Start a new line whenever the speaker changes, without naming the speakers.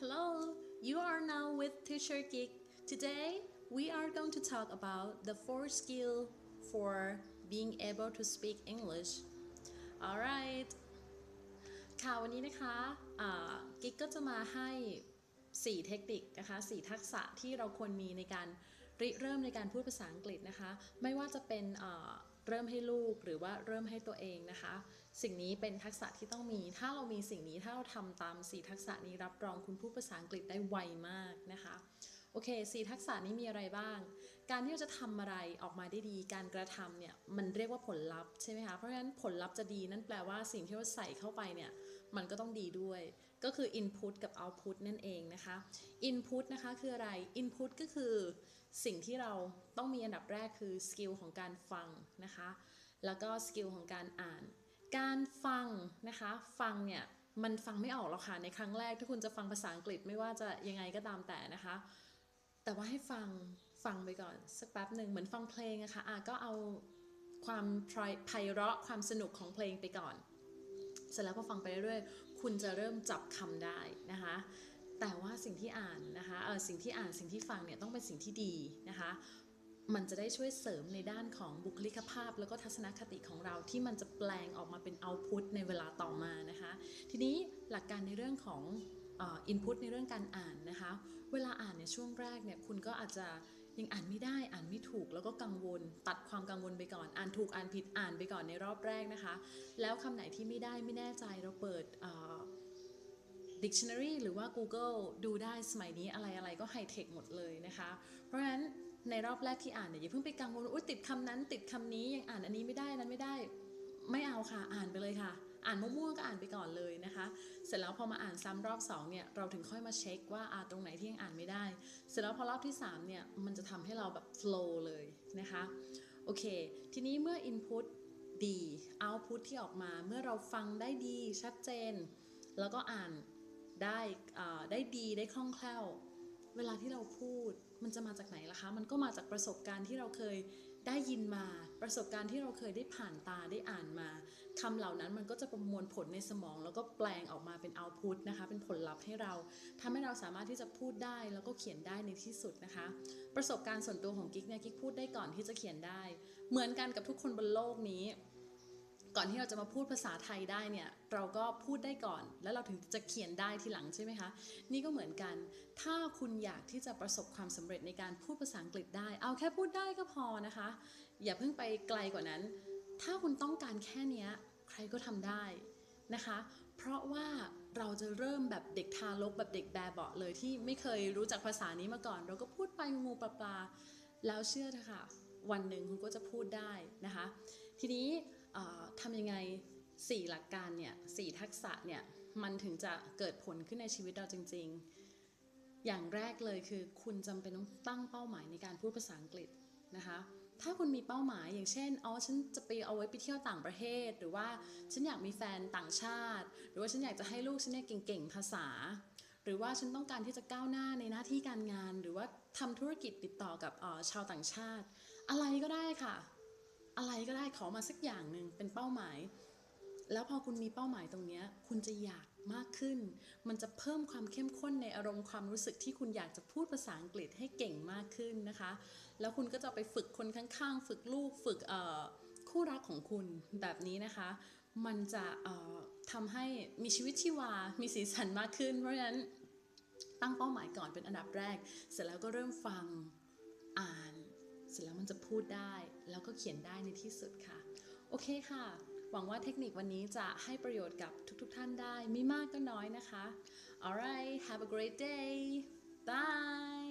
Hello, you are now with Teacher Geek. Today, we are going to talk about the four skill for being able to speak English. Alright. ค่ะวันนี้นะคะอ่ากิ๊กก็จะมาให้ 4 เทคนิคนะคะ 4 ทักษะที่เราควรมีในการริเริ่มในการพูดภาษาอังกฤษนะคะ ไม่ว่าจะเป็น เริ่มให้ลูกหรือว่าเริ่มให้ตัวเองนะคะ สิ่งนี้เป็นทักษะที่ต้องมี ถ้าเรามีสิ่งนี้ถ้าเราทำตาม 4 ทักษะนี้รับรองคุณพูดภาษาอังกฤษได้ไวมากนะคะ โอเคสี่ทักษะนี้มีอะไรบ้าง การที่เราจะทำอะไรออกมาได้ดี การกระทำเนี่ยมันเรียกว่าผลลัพธ์ใช่ไหมคะ เพราะฉะนั้นผลลัพธ์จะดีนั่นแปลว่าสิ่งที่เราใส่เข้าไปเนี่ยมันก็ต้องดีด้วย ก็คือ input กับ output นั่นเองนะคะ input นะคะคืออะไร input ก็คือสิ่งที่เราต้องมีอันดับแรกคือสกิลของการฟังนะคะ แล้วก็สกิลของการอ่าน การฟังนะคะ ฟังเนี่ยมันฟังไม่ออกหรอกค่ะในครั้งแรกถ้าคุณจะฟังภาษาอังกฤษไม่ว่าจะยังไงก็ตามแต่นะคะ แต่ว่าให้ฟังฟังไปก่อน สักแป๊บหนึ่งเหมือนฟังเพลงอะคะ่ะอะก็เอาความไพเราะความสนุกของเพลงไปก่อน เสร็จแล้วพอฟังไปเรื่อยๆคุณจะเริ่มจับคำได้นะคะแต่ว่าสิ่งที่อ่านนะคะเออสิ่งที่อ่านสิ่งที่ฟังเนี่ยต้องเป็นสิ่งที่ดีนะคะ มันจะได้ช่วยเสริมในด้านของบุคลิกภาพ แล้วก็ทัศนคติของเราที่มันจะแปลงออกมาเป็นเอาพุตในเวลาต่อมานะคะ ทีนี้หลักการในเรื่องของ อินพุตในเรื่องการอ่านนะคะ เวลาอ่านในช่วงแรกเนี่ยคุณก็อาจจะยังอ่านไม่ได้อ่านไม่ถูกแล้วก็กังวล ตัดความกังวลไปก่อน อ่านถูกอ่านผิดอ่านไปก่อนในรอบแรกนะคะ แล้วคำไหนที่ไม่ได้ไม่แน่ใจเราเปิด dictionary หรือว่า Google ดูได้สมัยนี้อะไรอะไรก็ไฮเทคหมดเลยนะคะ เพราะฉะนั้นในรอบแรกที่อ่านเนี่ยอย่าเพิ่งไปกังวลอุ้ยติดคำนั้นติดคำนี้ยังอ่านอันนี้ไม่ได้นั้นไม่ได้ ไม่เอาค่ะอ่านไปเลยค่ะ อ่านมั่วๆก็อ่านไปก่อนเลยนะคะ เสร็จแล้วพอมาอ่านซ้ำรอบ2เนี่ยเราถึงค่อยมาเช็คว่าอ่าตรงไหนที่ยังอ่านไม่ได้ เสร็จแล้วพอรอบที่3เนี่ยมันจะทำให้เราแบบ flow เลยนะคะโอเค ทีนี้เมื่อ input ดี output ที่ออกมาเมื่อเราฟังได้ดีชัดเจน แล้วก็อ่านได้ได้ดีได้คล่องแคล่ว เวลาที่เราพูดมันจะมาจากไหนล่ะคะ มันก็มาจากประสบการณ์ที่เราเคย ได้ยินมาประสบการณ์ที่เราเคยได้ผ่านตาได้อ่านมาคำเหล่านั้นมันก็จะประมวลผลในสมอง แล้วก็แปลงออกมาเป็นเอาพุตนะคะ เป็นผลลัพธ์ให้เราทำให้เราสามารถที่จะพูดได้แล้วก็เขียนได้ในที่สุดนะคะ ประสบการณ์ส่วนตัวของกิ๊กเนี่ยกิ๊กพูดได้ก่อนที่จะเขียนได้ เหมือนกันกับทุกคนบนโลกนี้ ก่อนที่เราจะมาพูดภาษาไทยได้เนี่ยเราก็พูดได้ก่อน แล้วเราถึงจะเขียนได้ทีหลังใช่ไหมคะ นี่ก็เหมือนกัน ถ้าคุณอยากที่จะประสบความสำเร็จในการพูดภาษาอังกฤษได้ เอาแค่พูดได้ก็พอนะคะ อย่าเพิ่งไปไกลกว่านั้น ถ้าคุณต้องการแค่นี้ใครก็ทำได้นะคะ เพราะว่าเราจะเริ่มแบบเด็กทารกแบบเด็กแบบเบาเลยที่ไม่เคยรู้จักภาษานี้มาก่อน เราก็พูดไปงูปลาปลาแล้วเชื่อเถอะค่ะ วันหนึ่งคุณก็จะพูดได้นะคะ ทีนี้ทำยังไง 4 หลักการเนี่ยสทักษะเนี่ยมันถึงจะเกิดผลขึ้นในชีวิตเราจริง ๆ อย่างแรกเลยคือคุณจำเป็นต้องตั้งเป้าหมายในการพูดภาษาอังกฤษนะคะถ้าคุณมีเป้าหมายอย่างเช่นอ๋อฉันจะไปเอาไว้ไปเที่ยวต่างประเทศ หรือว่าฉันอยากมีแฟนต่างชาติ หรือว่าฉันอยากจะให้ลูกฉันเนี่ยเก่งๆภาษา หรือว่าฉันต้องการที่จะก้าวหน้าในหน้าที่การงาน หรือว่าทำธุรกิจติดต่อกับชาวต่างชาติ อะไรก็ได้ค่ะ อะไรก็ได้ขอมาสักอย่างหนึ่งเป็นเป้าหมาย แล้วพอคุณมีเป้าหมายตรงนี้คุณจะอยากมากขึ้น มันจะเพิ่มความเข้มข้นในอารมณ์ความรู้สึกที่คุณอยากจะพูดภาษาอังกฤษให้เก่งมากขึ้นนะคะ แล้วคุณก็จะไปฝึกคนข้างๆ ฝึกลูกฝึกคู่รักของคุณแบบนี้นะคะ มันจะทำให้มีชีวิตชีวา มีสีสันมากขึ้น เพราะฉะนั้นตั้งเป้าหมายก่อนเป็นอันดับแรก เสร็จแล้วก็เริ่มฟังอ่าน ร็จแล้วมันจะพูดได้ แล้วก็เขียนได้ในที่สุดค่ะ โอเคค่ะ หวังว่าเทคนิควันนี้จะให้ประโยชน์กับทุกๆทท่านได้ ไม่มากก็น้อยนะคะ alright have a great day bye